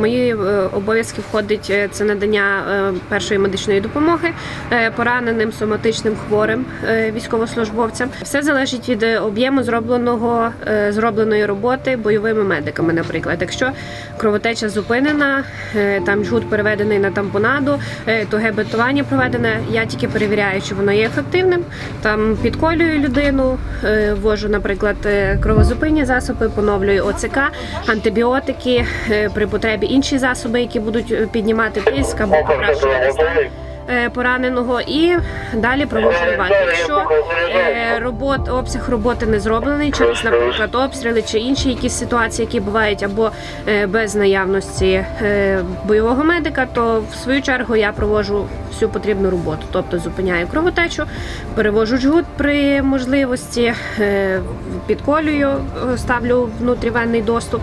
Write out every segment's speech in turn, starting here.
мої е, обов'язки входить е, це надання е, першої медичної допомоги пораненим соматичним хворим військовослужбовцям. Все залежить від об'єму зробленого зробленої роботи бойовими медиками. Наприклад, якщо кровотеча зупинена, там жгут переведений на тампонаду, е, туге бетування проведене. Я тільки перевіряю, чи воно є ефективним. Там підколюю людину, ввожу, наприклад, кровозупинні засоби, поновлюю ОЦК, антибіотики, при потребі інші засоби, які будуть е, піднімати тиск або покращувати стан е, пораненого, і далі проводжу івак. Якщо е, робот, обсяг роботи не зроблений через, наприклад, обстріли чи інші якісь ситуації, які бувають або е, без наявності е, бойового медика, то в свою чергу я проводжу всю потрібну роботу, тобто зупиняю кровотечу, перевожу жгут при можливості, е, підколюю, е, ставлю внутрівенний доступ,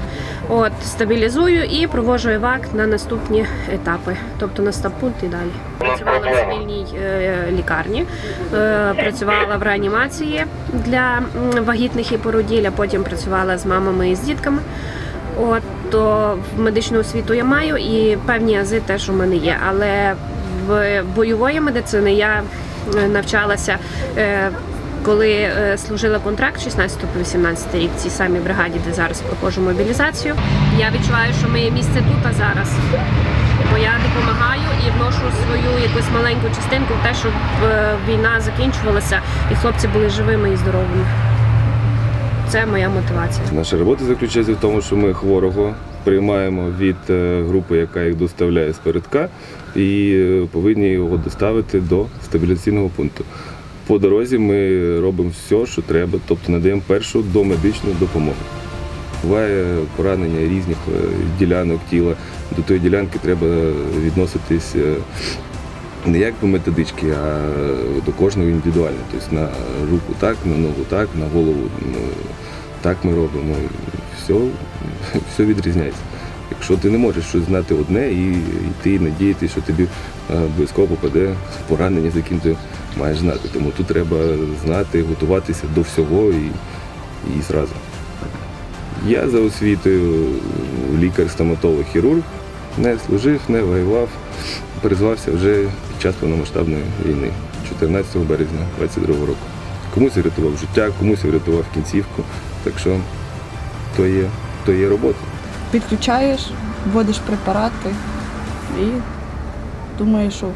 от стабілізую і проводжу евак на наступні етапи, тобто на стаб-пункт і далі. Працювала в цивільній е, лікарні, е, працювала в реанімації для вагітних і породіль, а потім працювала з мамами і з дітками. От то в медичну освіту я маю і певні ази теж у мене є. Але в бойової медицини я е, навчалася. Коли е, служила контракт 16 по 18 рік цій самій бригаді, де зараз проходжу мобілізацію, я відчуваю, що моє місце тут а зараз. Бо я допомагаю і вношу свою якусь маленьку частинку в те, щоб е, війна закінчувалася і хлопці були живими і здоровими. Це моя мотивація. Наша робота заключається в тому, що ми хворого приймаємо від е, групи, яка їх доставляє з передка, і повинні його доставити до стабіляційного пункту. По дорозі ми робимо все, що треба, тобто надаємо першу домедичну допомогу. Буває поранення різних е, ділянок тіла. До тої ділянки треба відноситись е, не як по методички, а до кожного індивідуально. Тобто на руку так, на ногу так, на голову так ми робимо. Все, все відрізняється. Якщо ти не можеш щось знати одне і йти надіятися, що тобі е, обов'язково попаде поранення, з яким ти маєш знати. Тому тут треба знати, готуватися до всього і, і зразу. Я за освітою лікар, стоматолог, хірург, не служив, не воював, призвався вже під час повномасштабної війни, 14 березня 22 року. Комусь врятував життя, комусь врятував кінцівку. Так що то є, то є робота. Підключаєш, вводиш препарати і думаєш, що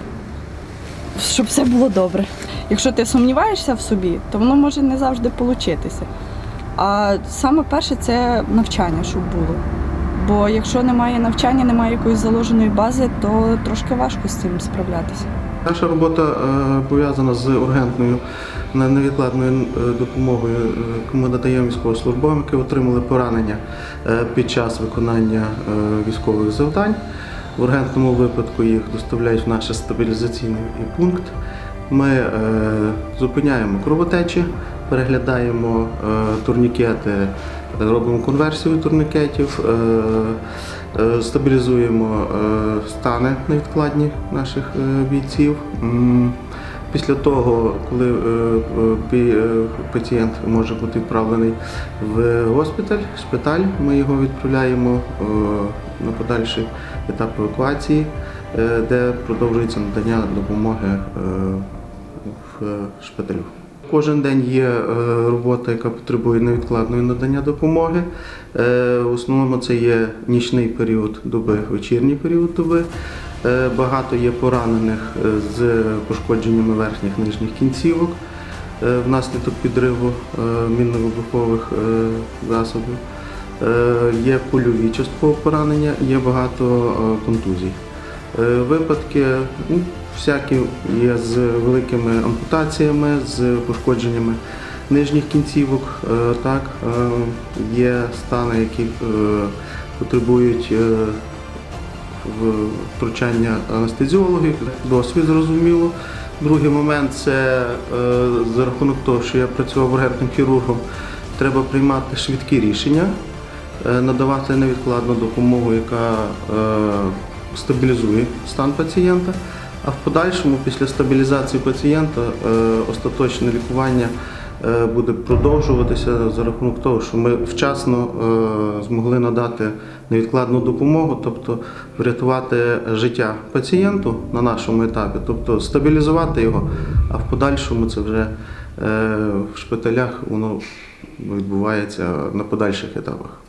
щоб все було добре. Якщо ти сумніваєшся в собі, то воно може не завжди получитися. А саме перше це навчання, щоб було. Бо якщо немає навчання, немає якоїсь заложеної бази, то трошки важко з цим справлятися. Наша робота е, пов'язана з ургентною невідкладною е, допомогою, е, яку ми надаємо військовослужбовцям, які отримали поранення під час виконання військових завдань. В ургентному випадку їх доставляють в наш стабілізаційний пункт. Ми е, зупиняємо кровотечі, переглядаємо е, турнікети, робимо конверсію турнікетів, е, е, стабілізуємо е, стани невідкладні наших е, бійців. Після того, коли е, е, е, пацієнт може бути відправлений в госпіталь, шпиталь, ми його відправляємо на подальший етап евакуації, де продовжується надання допомоги в шпиталю. Кожен день є робота, яка потребує невідкладної надання допомоги. В основному це є нічний період доби, вечірній період доби. Е, Багато є поранених е, з пошкодженнями верхніх нижніх кінцівок е, внаслідок підриву мінно-вибухових засобів. Є польові частково поранення, є багато контузій. Випадки ну, всякі є з великими ампутаціями, з пошкодженнями нижніх кінцівок. Так, є стани, які потребують втручання анестезіологів, досвід зрозуміло. Другий момент це е, за рахунок того, що я працював ургентним хірургом, треба приймати швидкі рішення, е, надавати невідкладну допомогу, яка е, стабілізує стан пацієнта. А в подальшому, після стабілізації пацієнта, остаточне лікування буде продовжуватися за рахунок того, що ми вчасно е, змогли надати невідкладну допомогу, тобто врятувати життя пацієнту на нашому етапі, тобто стабілізувати його, а в подальшому це вже е, в шпиталях воно відбувається на подальших етапах.